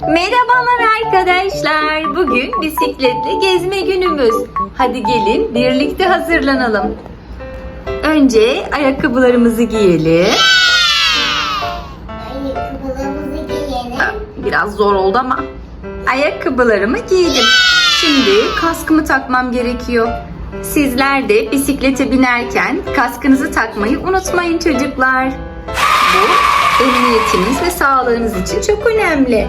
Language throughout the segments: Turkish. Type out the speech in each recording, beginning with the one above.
Merhabalar arkadaşlar. Bugün bisikletle gezme günümüz. Hadi gelin birlikte hazırlanalım. Önce ayakkabılarımızı giyelim. Ayakkabılarımızı giyelim. Biraz zor oldu ama. Ayakkabılarımı giydim. Şimdi kaskımı takmam gerekiyor. Sizler de bisiklete binerken kaskınızı takmayı unutmayın çocuklar. Bu emniyetiniz ve sağlığınız için çok önemli.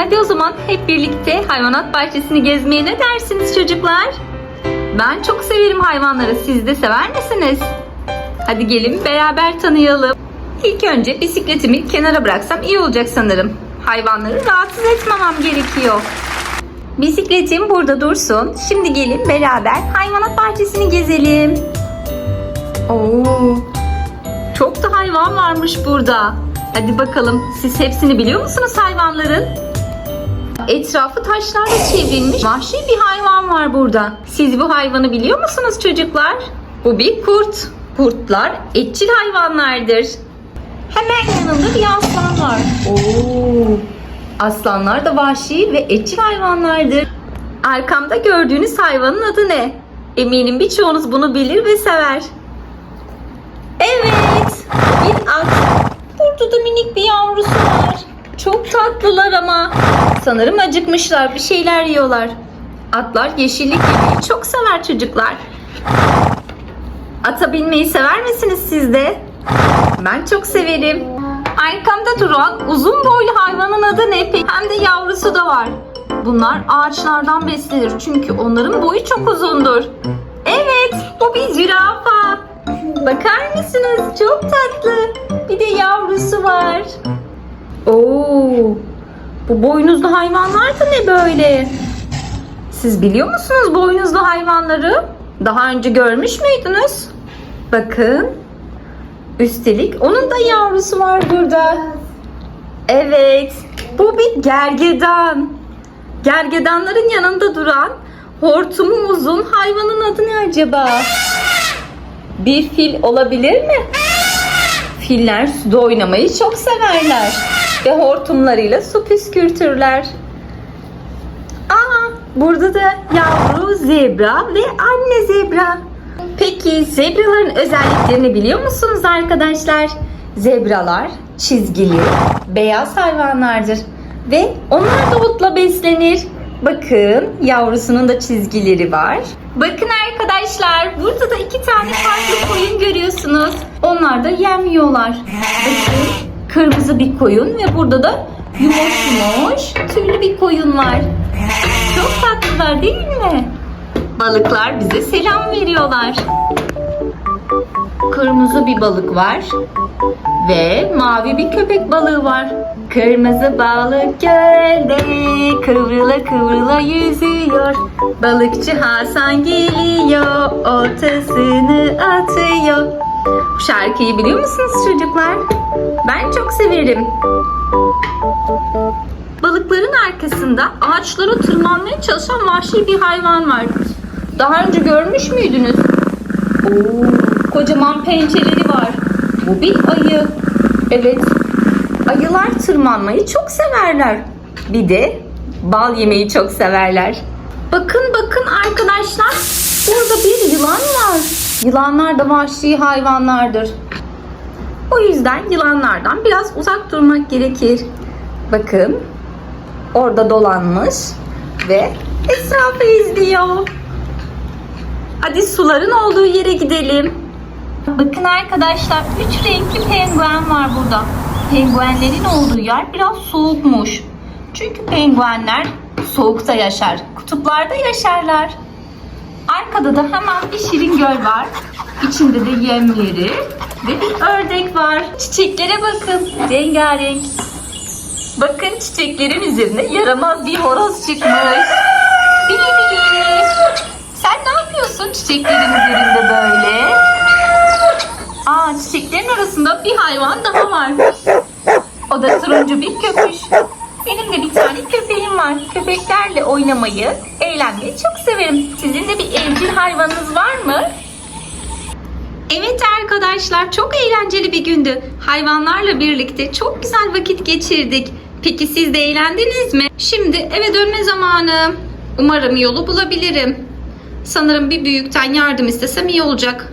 Hadi o zaman hep birlikte hayvanat bahçesini gezmeye ne dersiniz çocuklar? Ben çok severim hayvanları. Siz de sever misiniz? Hadi gelin beraber tanıyalım. İlk önce bisikletimi kenara bıraksam iyi olacak sanırım. Hayvanları rahatsız etmemem gerekiyor. Bisikletim burada dursun. Şimdi gelin beraber hayvanat bahçesini gezelim. Oo, çok da hayvan varmış burada. Hadi bakalım siz hepsini biliyor musunuz hayvanların? Etrafı taşlarla çevrilmiş vahşi bir hayvan var burada. Siz bu hayvanı biliyor musunuz çocuklar? Bu bir kurt. Kurtlar etçil hayvanlardır. Hemen yanında bir aslan var. Oo. Aslanlar da vahşi ve etçil hayvanlardır. Arkamda gördüğünüz hayvanın adı ne? Eminim birçoğunuz bunu bilir ve sever. Evet, bir at. Burada da minik bir yavrusu var. Çok tatlılar ama. Sanırım acıkmışlar, bir şeyler yiyorlar. Atlar yeşillik yemeyi çok sever çocuklar. Ata binmeyi sever misiniz siz de? Ben çok severim. Arkamda duran uzun boylu hayvanın adı ne? Hem de yavrusu da var. Bunlar ağaçlardan beslenir çünkü onların boyu çok uzundur. Evet, bu bir zürafa. Bakar mısınız? Çok tatlı. Bir de yavrusu var. Oo, bu boynuzlu hayvanlar da ne böyle? Siz biliyor musunuz boynuzlu hayvanları? Daha önce görmüş müydünüz? Bakın. Üstelik onun da yavrusu var burada. Evet. Bu bir gergedan. Gergedanların yanında duran hortumu uzun hayvanın adı ne acaba? Bir fil olabilir mi? Filler suda oynamayı çok severler ve hortumlarıyla su püskürtürler. Aa, burada da yavru zebra ve anne zebra. Peki zebraların özelliklerini biliyor musunuz arkadaşlar? Zebralar çizgili, beyaz hayvanlardır ve onlar da otla beslenir. Bakın yavrusunun da çizgileri var. Bakın arkadaşlar burada da iki tane farklı koyun görüyorsunuz. Onlar da yem yiyorlar. Bakın kırmızı bir koyun ve burada da yumuş yumuş tüylü bir koyun var. Çok tatlılar değil mi? Balıklar bize selam veriyorlar. Kırmızı bir balık var ve mavi bir köpek balığı var. Kırmızı balık gölde kıvrıla kıvrıla yüzüyor. Balıkçı Hasan geliyor, oltasını atıyor. Bu şarkıyı biliyor musunuz çocuklar? Ben çok severim. Balıkların arkasında ağaçlara tırmanmaya çalışan vahşi bir hayvan var. Daha önce görmüş müydünüz? Oo, kocaman pençeleri var. Bu bir ayı. Evet. Ayılar tırmanmayı çok severler. Bir de bal yemeyi çok severler. Bakın bakın arkadaşlar. Burada bir yılan var. Yılanlar da vahşi hayvanlardır. O yüzden yılanlardan biraz uzak durmak gerekir. Bakın orada dolanmış ve etrafı izliyor. Hadi suların olduğu yere gidelim. Bakın arkadaşlar üç renkli penguen var burada. Penguenlerin olduğu yer biraz soğukmuş. Çünkü penguenler soğukta yaşar. Kutuplarda yaşarlar. Arkada da hemen bir şirin göl var. İçinde de yemleri ve bir ördek var. Çiçeklere bakın. Rengarenk. Bakın çiçeklerin üzerine yaramaz bir horoz çıkmış. Bili bili. Sen ne yapıyorsun çiçeklerin üzerinde böyle? Aa çiçeklerin arasında bir hayvan daha var. O da turuncu bir köpüş. Benim de bir tane köpeğim var. Köpeklerle oynamayı, eğlenmeyi çok severim. Sizin de bir evcil hayvanınız var mı? Evet arkadaşlar çok eğlenceli bir gündü. Hayvanlarla birlikte çok güzel vakit geçirdik. Peki siz de eğlendiniz mi? Şimdi eve dönme zamanı. Umarım yolu bulabilirim. Sanırım bir büyükten yardım istesem iyi olacak.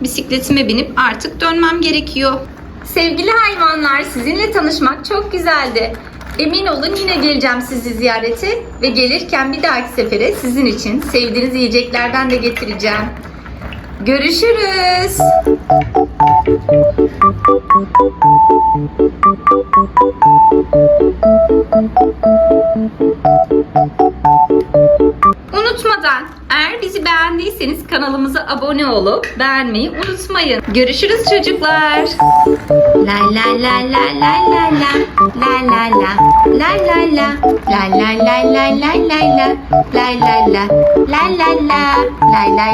Bisikletime binip artık dönmem gerekiyor. Sevgili hayvanlar sizinle tanışmak çok güzeldi. Emin olun yine geleceğim sizi ziyarete ve gelirken bir dahaki sefere sizin için sevdiğiniz yiyeceklerden de getireceğim. Görüşürüz. Unutmadan bizi beğendiyseniz kanalımıza abone olup beğenmeyi unutmayın. Görüşürüz çocuklar. La la la la la la. La la la. La la la. La la la la la la la. La la la. La la la. La la la